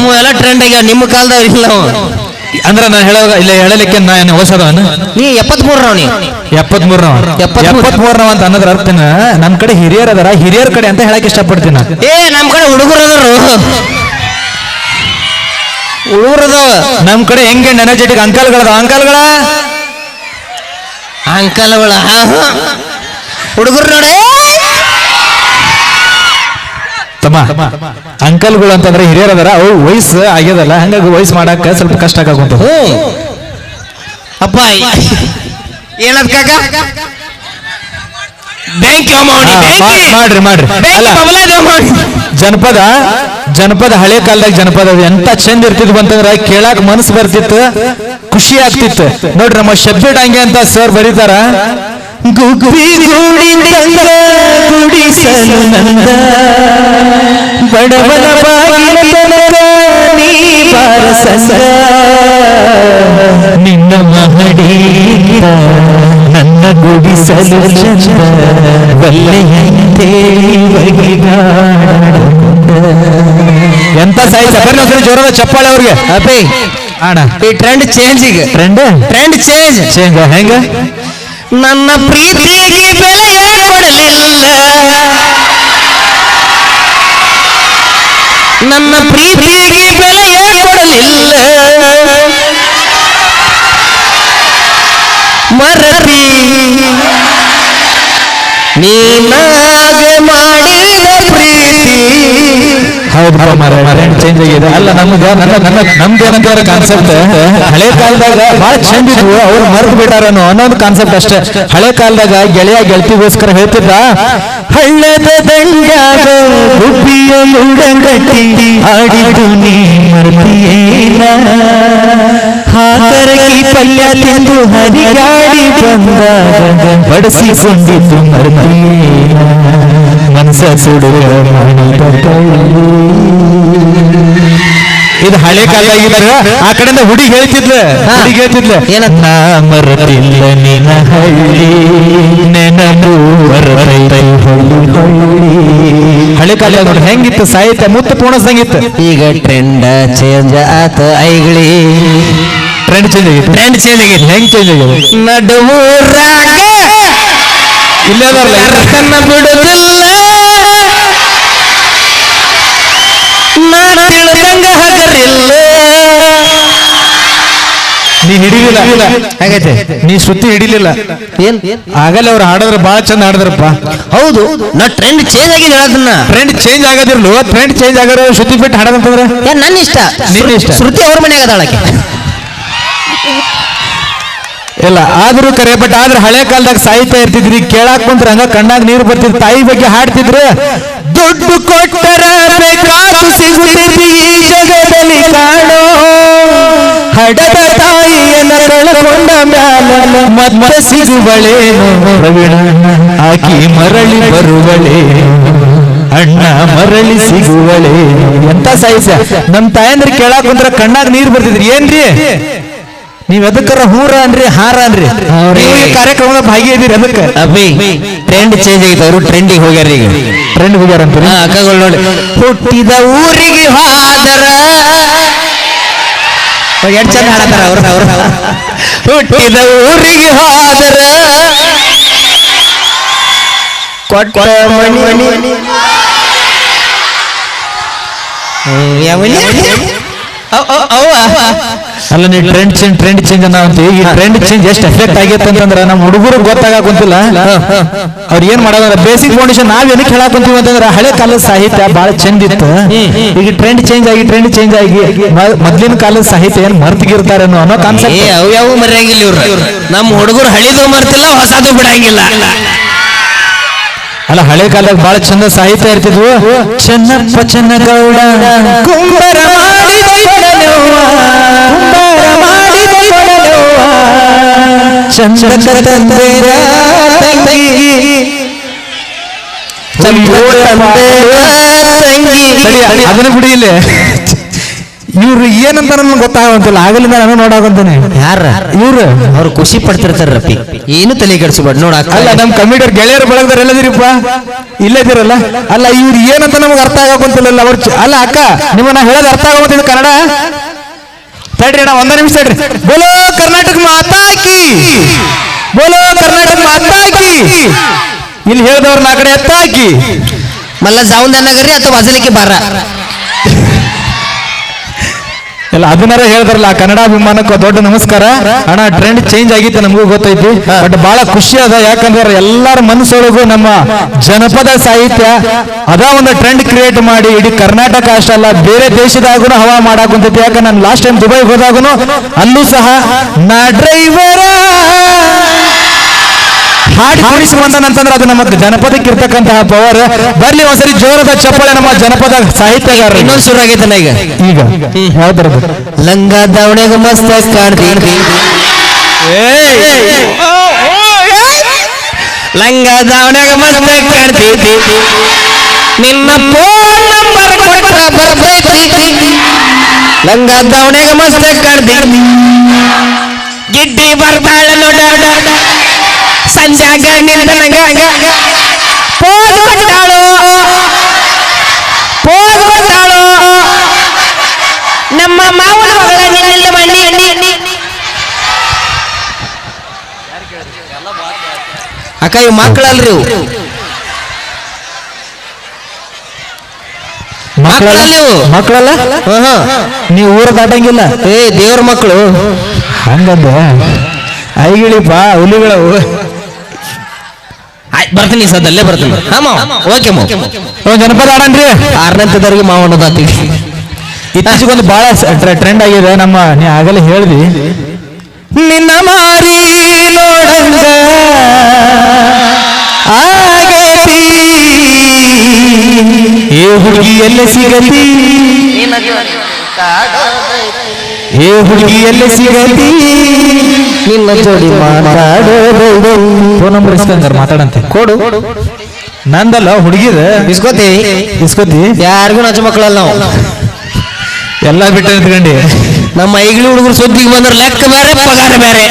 ನಮ್ಮ ಎಲ್ಲ ಟ್ರೆಂಡ್ ಆಗ್ಯಾವ ನಿಮ್ಮ ಕಾಲದಾಗ ಇಲ್ಲ ಅವ. ಅಂದ್ರೆ ನಾನು ಹೇಳೋ ಇಲ್ಲ ಹೇಳಲಿಕ್ಕೆ ನಾನು ಹೊಸದವನು ನೀ ಎಪ್ಪತ್ಮೂರು ರಾವ್ ನೀ. ಎಪ್ಪತ್ಮೂರನವ ಎಪ್ಪತ್ಮೂರು. ಎಪ್ಪತ್ಮೂರನವ ಅಂತ ಅನ್ನೋದ್ರ ಅರ್ಥನ ನಮ್ ಕಡೆ ಹಿರಿಯರ್ ಅದಾರ. ಹಿರಿಯರ್ ಕಡೆ ಅಂತ ಹೇಳಕ್ ಇಷ್ಟಪಡ್ತೀನಿ ನಾನು. ಏ ನಮ್ಮ ಕಡೆ ಹುಡುಗರು ಅದಾರು ಹುಡುಗರು ಅದಾವ ನಮ್ ಕಡೆ ಹೆಂಗೆ ಎನರ್ಜೆಟಿಕ್ ಅಂಕಲ್ಗಳ ಅಂಕಲ್ಗಳ? ಅಂಕಲ್ಗಳ. ಹುಡುಗರು ನೋಡ. ತಮ್ಮ. ಅಂಕಲ್ಗಳು ಅಂತಂದ್ರೆ ಹಿರಿಯರ್ ಅದಾರ ಅವು ವಯಸ್ಸು ಆಗ್ಯದಲ್ಲ ಹಂಗಾಗಿ ವಯಸ್ಸು ಮಾಡಕ್ಕೆ ಸ್ವಲ್ಪ ಕಷ್ಟ ಆಗುತ್ತೆ ಹ್ಞೂ. ಅಪ್ಪ ಏನದ್ ಕಾಕ? ಬ್ಯಾಂಕ್ ಮಾಡಿ ಮಾಡ್ರಿ ಮಾಡ್ರಿ. ಜನಪದ ಜನಪದ ಹಳೆ ಕಾಲದಾಗ ಜನಪದ ಎಂತ ಚಂದ ಇರ್ತಿದ್ವು ಅಂತಂದ್ರ ಕೇಳಾಕ ಮನಸ್ಸು ಬರ್ತಿತ್ತು ಖುಷಿ ಆಗ್ತಿತ್ತು. ನೋಡ್ರಿ ನಮ್ಮ ಶಬ್ದ ಹಂಗೆ ಅಂತ ಸರ್ ಬರೀತಾರ ಗುಬ್ಬಿ ಗುಡಿ ಗುಡಿಸಲು ನಂದ. ಬಡವನ ಬಾಗಿಲ ತನಕ ನೀ ಬಾರಸಂಗ ನಿನ್ನ ಮಹಡಿಯಿಂದ ನನ್ನ ಗುಡಿಸಲು ಚಂದ ವಲ್ಲೆಯಂತೆ ಎಂತ ಸಾಹಿತ್ಯ ಬರ್ರಿ ಒಂದ್ಸರಿ ಜೋರದ ಚಪ್ಪಾಳೆ ಅವ್ರಿಗೆ ಅಪ್ಪಿ ಆಣ ಈ ಟ್ರೆಂಡ್ ಚೇಂಜ್ ಈಗ ಫ್ರೆಂಡ್ ಟ್ರೆಂಡ್ ಚೇಂಜ್ ಚೇಂಜ್ ಹೆಂಗ ನನ್ನ ಪ್ರೀತಿಗೆ ನನ್ನ ಬೆಲೆ ಕೊಡಲಿಲ್ಲ ಮರತಿ ನೀನಾಗೆ ಮಾ ಹೌದು ಚೇಂಜ್ ಆಗಿದೆ. ಅಲ್ಲ ನಮ್ಗೆ ನನ್ನ ನನ್ನ ನಮ್ದು ಏನಂತಾರ ಕಾನ್ಸೆಪ್ಟ್ ಹಳೆ ಕಾಲದಾಗ ಬಹಳ ಚಂದ ಇದ್ವು ಅವ್ರು ಮರ್ತು ಬಿಟ್ಟಾರನೋ ಅನ್ನೋದು ಕಾನ್ಸೆಪ್ಟ್ ಅಷ್ಟೇ. ಹಳೆ ಕಾಲದಾಗ ಗೆಳೆಯ ಗೆಳತಿಗೋಸ್ಕರ ಹೇಳ್ತಿದ್ದ ಹಳ್ಳದ ದಂಡ್ಯಾಗ ಗುಬ್ಬಿಯ ಮುಡಗಟ್ಟಿ ಆಡಿದು ನೀ ಹಾಕರಗಿ ಪಲ್ಯ ತಿಂದು ಬಂದಾಗ ಬಡಿಸಿಕೊಂಡಿದ್ದು ಮರ್ತಿಯೇನ? ಮನಸ ಸುಡುವ. ಇದು ಹಳೆ ಕಾಲ ಆಗಿದ್ರ ಆ ಕಡೆಯಿಂದ ಹುಡುಗಿ ಹೇಳ್ತಿದ್ಲ. ಹುಡುಗಿ ಹೇಳ್ತಿದ್ಲ. ಏನಂತ? ಮರತಿಲ್ಲ ನಿನ ಹಳ್ಳಿ ನೆನಪು ಹಳೆ ಕಾಲ ನೋಡಿ ಹೆಂಗಿತ್ತು? ಸಾಹಿತ್ಯ ಮುತ್ತು ಸಂಗೀತ. ಈಗ ಟ್ರೆಂಡ್ ಚೇಂಜ್ ಆತ ಐಗಳಿ ಟ್ರೆಂಡ್ ಚೇಂಜ್ ಆಗಿತ್ತು ಟ್ರೆಂಡ್ ಚೇಂಜ್ ಆಗಿತ್ತು ಹೆಂಗ್ ಚೇಂಜ್ ಆಗಿದೆ? ನಡುವೂರಾಗ ಇಲ್ಲೇ ಬರಲ್ಲ ಬಿಡುದಿಲ್ಲ. ನಾ ತಿಳಿದಂಗ ಹಗರಿಲ್ಲ ನೀ ಹಿಡಿಲಿಲ್ಲ. ಹಾಗೈತೆ? ನೀ ಸುತ್ತಿ ಹಿಡಿಲಿಲ್ಲ. ಏನ್? ಆಗಲ್ಲ ಅವ್ರು ಹಾಡಿದ್ರೆ ಬಹಳ ಚಂದ ಹಾಡಿದ್ರಪ್ಪ ಹೌದು. ನಾ ಟ್ರೆಂಡ್ ಚೇಂಜ್ ಆಗಿದೆ ಅದನ್ನ ಟ್ರೆಂಡ್ ಚೇಂಜ್ ಆಗದಿರ್ಲು. ಟ್ರೆಂಡ್ ಚೇಂಜ್ ಆಗೋರು ಸುತ್ತಿ ಬಿಟ್ಟು ಹಾಡೋದಂತಂದ್ರೆ? ಏನ್ ನನ್ನ ಇಷ್ಟ ನಿನ್ನ ಇಷ್ಟ. ಶ್ರುತಿ ಅವ್ರ ಮನೆಗೆ ಅದಾಳಕ್ಕೆ ಇಲ್ಲ ಆದ್ರೂ ಕರೆ ಬಟ್ ಆದ್ರೆ ಹಳೆ ಕಾಲದಾಗ ಸಾಯ್ತಾ ಇರ್ತಿದ್ರಿ ಕೇಳಾಕ್ ಕುಂತ್ರ ಹಂಗ ಕಣ್ಣಾಗ ನೀರು ಬರ್ತಿದ್ರು ತಾಯಿ ಬಗ್ಗೆ ಹಾಡ್ತಿದ್ರು ದುಡ್ಡು ಕೊಟ್ಟರೆ ಬೇಕಾದು ಸಿಗುತ್ತಿದ್ರಿ ಈ ಜಗದಲ್ಲಿ ಕಾಣೋ. ಹಡದ ತಾಯಿಯನ್ನ ಕಳಕೊಂಡ ಮ್ಯಾಲ ಮತ್ತೆ ಸಿಗುವಳೇನು? ಆಕಿ ಮರಳಿ ಬರುವಳೆ? ಅಣ್ಣ ಮರಳಿ ಸಿಗುವಳೆ? ಎಂತ ಸಾಹಿತ್ಯ? ನಮ್ ತಾಯಂದ್ರೆ ಕೇಳಾಕ್ ಕುಂತ್ರ ಕಣ್ಣಾಗ ನೀರು ಬರ್ತಿದ್ರಿ. ಏನ್ರಿ? ನೀವ್ ಎದಕ್ಕರ ಹೂರ ಅನ್ರಿ ಹಾರ ಅನ್ರಿ? ನೀವು ಈ ಕಾರ್ಯಕ್ರಮದ ಭಾಗಿಯಾದಿರಿ ಅದಕ್ಕೆ ಅಭಿ ಟ್ರೆಂಡ್ ಚೇಂಜ್ ಆಗೈತೆ ಅವರು ಟ್ರೆಂಡಿಗೆ ಹೋಗ್ಯಾರ ಈಗ. ಟ್ರೆಂಡ್ ಹೋಗ್ಯಾರ ಅಂತ ಅಕ್ಕಗಳು ನೋಡಿ. ಹುಟ್ಟಿದ ಊರಿಗೆ ಹಾದರ. ಎಷ್ಟು ಚಂದ ಹಾಡತಾರ ಅವ್ರ ಅವ್ರ ಹುಟ್ಟಿದ ಊರಿಗೆ ಹಾದರ. ಕೊಟ್ಟ ಮಣಿ? ಅವ್-. ಅಲ್ಲ ನೀವು ಟ್ರೆಂಡ್ ಚೇಂಜ್ ಟ್ರೆಂಡ್ ಚೇಂಜ್ ಅನ್ನೋ ಅಂತೀವಿ ಈ ಟ್ರೆಂಡ್ ಚೇಂಜ್ ಎಷ್ಟು ಎಫೆಕ್ಟ್ ಆಗೈತೆ ಅಂತಂದ್ರೆ ನಮ್ಮ ಹುಡುಗರು ಗೊತ್ತಾಗಕುಂತಿಲ್ಲ ಅವ್ರು ಏನ್ ಮಾಡೋದ್ರ ಬೇಸಿಕ್ ಫೌಂಡೇಶನ್ ನಾವ್ ಏನಕ್ಕೆ ಹೇಳಾಕುಂತೀವಿ ಅಂತಂದ್ರೆ ಹಳೆ ಕಾಲದ ಸಾಹಿತ್ಯ ಬಹಳ ಚಂದ ಇತ್ತು. ಈಗ ಟ್ರೆಂಡ್ ಚೇಂಜ್ ಆಗಿ ಟ್ರೆಂಡ್ ಚೇಂಜ್ ಆಗಿ ಮೊದ್ಲಿನ ಕಾಲದ ಸಾಹಿತ್ಯ ಏನ್ ಮರ್ತಿಗಿರ್ತಾರೆ ಅನ್ನೋ ಕಾನ್ಸೆಪ್ಟ್ ಅವ್ ಯಾವ ಮರ್ಯಂಗಿಲ್ಲ ಇವ್ರು. ನಮ್ಮ ಹುಡುಗರು ಹಳಿದು ಮರ್ತಿಲ್ಲ ಹೊಸದು ಬಿಡಂಗಿಲ್ಲ. ಅಲ್ಲ ಹಳೆ ಕಾಲದಾಗ ಬಹಳ ಚಂದ ಸಾಹಿತ್ಯ ಇರ್ತಿದ್ವು. ಚೆನ್ನಪ್ಪ ಚೆನ್ನಗೌಡ ಕುಂಬರ ಮಾಡಿದ ಚಂದಕ ತಂಗಿ. ತಂಗಿ. ಅದನ್ನ ಬಿಡಿ ಇಲ್ಲಿ. ಇವ್ರು ಏನಂತ ನನ್ ಗೊತ್ತಾಗಂತಿಲ್ಲ ಆಗಲಿಂದ ನಾನು ನೋಡಾಕಂತಾನೆ. ಯಾರ? ಇವ್ರು. ಅವ್ರು ಖುಷಿ ಪಡ್ತಿರ್ತಾರಪ್ಪಿ ಏನು ತಲೆ ಕೆಡಿಸ್ಬೇಡ ನೋಡ ಅಲ್ಲ ನಮ್ ಕಮಿಟಿಯವ್ರ ಗೆಳೆಯರ ಬಳಗದವ್ರು ಎಲ್ಲದಿರಿಪ್ಪ? ಇಲ್ಲದಿರಲ್ಲ ಅಲ್ಲ ಇವ್ರು ಏನಂತ ನಮ್ಗೆ ಅರ್ಥ ಆಗಂತಿಲ್ಲ ಅವ್ರು ಅಲ್ಲ ಅಕ್ಕ ನಿಮ್ಮನ್ನ ಹೇಳೋದು ಅರ್ಥ ಆಗೋದಿಲ್ಲ ಕನ್ನಡ? ತಡ್ರಿ ಅಣ್ಣ ಒಂದ ನಿಮಿಷ ತಡ್ರಿ. ಬೋಲೋ ಕರ್ನಾಟಕ ಮಾತಾಕಿ ಬೋಲೋ ಕರ್ನಾಟಕ ಮಾತಾಕಿ ಇಲ್ಲಿ ಹೇಳಿದವ್ರ ನಾ ಕಡೆ ಎತ್ತಾಕಿ ಮಲ್ಲ ಜಾವಂದ ನಗರಿ ಅಥವಾ ವಜಲಿಕ್ಕೆ ಬಾರ. ಎಲ್ಲ ಅದನ್ನಾರ ಹೇಳಿದ್ರಲ್ಲ ಕನ್ನಡ ಅಭಿಮಾನಕ್ಕೆ ದೊಡ್ಡ ನಮಸ್ಕಾರ. ಅಣ್ಣ ಟ್ರೆಂಡ್ ಚೇಂಜ್ ಆಗಿತ್ತು ನಮಗೂ ಗೊತ್ತೈತಿ. ಬಟ್ ಬಹಳ ಖುಷಿ ಅದ ಯಾಕಂದ್ರೆ ಎಲ್ಲರ ಮನಸ್ಸೊಳಗೂ ನಮ್ಮ ಜನಪದ ಸಾಹಿತ್ಯ ಅದ ಒಂದು ಟ್ರೆಂಡ್ ಕ್ರಿಯೇಟ್ ಮಾಡಿ ಇಡೀ ಕರ್ನಾಟಕ ಅಷ್ಟೇ ಅಲ್ಲ ಬೇರೆ ದೇಶದಾಗೂ ಹವಾ ಮಾಡಾಕುಂತೈತಿ. ಯಾಕಂದ್ರೆ ನಾನು ಲಾಸ್ಟ್ ಟೈಮ್ ದುಬೈ ಹೋದಾಗೂ ಅಲ್ಲೂ ಸಹ ನಾ ಡ್ರೈವರ ಹಾಡಿ ಹಾಡಿಸಿ ಬಂದನಂತಂದ್ರೆ ಅದು ನಮ್ಮ ಜನಪದಕ್ಕೆ ಇರ್ತಕ್ಕಂತಹ ಪವರ್ ಬರ್ಲಿ ಒಂದ್ಸರಿ ಜೋರದ ಚಪ್ಪಳೆ ನಮ್ಮ ಜನಪದ ಸಾಹಿತ್ಯಗಾರ ಇನ್ನೊಂದು ಶುರು ಆಗೈತೆ ನಾ ಈಗ. ಈಗ ಯಾವ್ದ್ರದ್ದು ಲಂಗ ದಾವಣೆಗೆ ಮಸ್ತ್ ಕಾಣ್ತೀನಿ. ಲಂಗ ದಾವಣೆಗೆ ಮಸ್ತ್ ಕಾಣ್ತೈತಿ ನಿನ್ನ ಫೋನ್ ನಂಬರ್ ಕೊಟ್ರ ಬರ್ತೈತಿ ಲಂಗ ದಾವಣೆಗೆ ಮಸ್ತ್ ಕಾಣ್ತೀನಿ. ಗಿಡ್ಡಿ ಬರ್ಬಾಳ ನೋಡ ಸಂಜಾಗ ನಿಂದನಗ ಪೋಸ್ ಕೊಟ್ಟಾಳು ಪೋಸ್ ಕೊಟ್ಟಾಳು ನಮ್ಮ ಮಾವನ ಮಗಳ ನಿನ್ನ ಮಣ್ಣಿ ಅಕ್ಕ ಇವ್ ಮಕ್ಕಳಲ್ರಿ ಇವು. ಮಕ್ಕಳಲ್ಲ ಇವು. ಮಕ್ಕಳಲ್ಲ? ಹಾ ನೀವು ಊರ ದಾಟಂಗಿಲ್ಲ? ಏ ದೇವ್ರ ಮಕ್ಕಳು ಹಂಗಂದ. ಐಗಿಳಿಪ ಹುಲಿಗಳವು. ಆಯ್ತ್ ಸರ್ ಅಲ್ಲೇ ಬರ್ತೀನಿ. ಹಾ ಓಕೆ ಮಾವ. ಒಂದ್ ಜನಪದ ಆಡನ್ರಿ ಆರನೇಂತದವ್ರಿಗೆ ಮಾವ ಅನ್ನೋದಾತಿ ಇತ್ತೀಚೆಗೊಂದು ಬಹಳ ಟ್ರೆಂಡ್ ಆಗಿದೆ ನಮ್ಮ ನೀ ಆಗಲೇ ಹೇಳ್ದಿ. ನಿನ್ನ ಮಾರಿ ನೋಡಂಗ ಆಗತಿ. ಏ ಹುಡುಗಿ ಎಲ್ಲ ಸಿಗತಿ ಏ ಹುಡುಗಿ ಎಲ್ಲ ಸಿಗತಿ. ನಿನ್ನ ಜೋಡಿ ಮಾತಾಡೋದು ಫೋನ್ ನಂಬರ್ ಇಸ್ಕಂಗಾರ ಮಾತಾಡಂತೆ. ಕೊಡು. ನಂದಲ್ಲ ಹುಡುಗಿದ. ಇಸ್ಕೋತಿ. ಇಸ್ಕೋತಿ. ಯಾರಿಗೂ ನಚ್ಚ ಮಕ್ಕಳಲ್ಲ ನಾವು. ಎಲ್ಲ ಬಿಟ್ಟು ನಿಂತ್ಕೊಂಡಿ. ನಮ್ಮ ಐಗಳು ಹುಡುಗರು ಸುದ್ದಿಗೆ ಬಂದ್ರೆ ಲೆಕ್ಕ ಬೇರೆ ಪಗಾರ ಬೇರೆ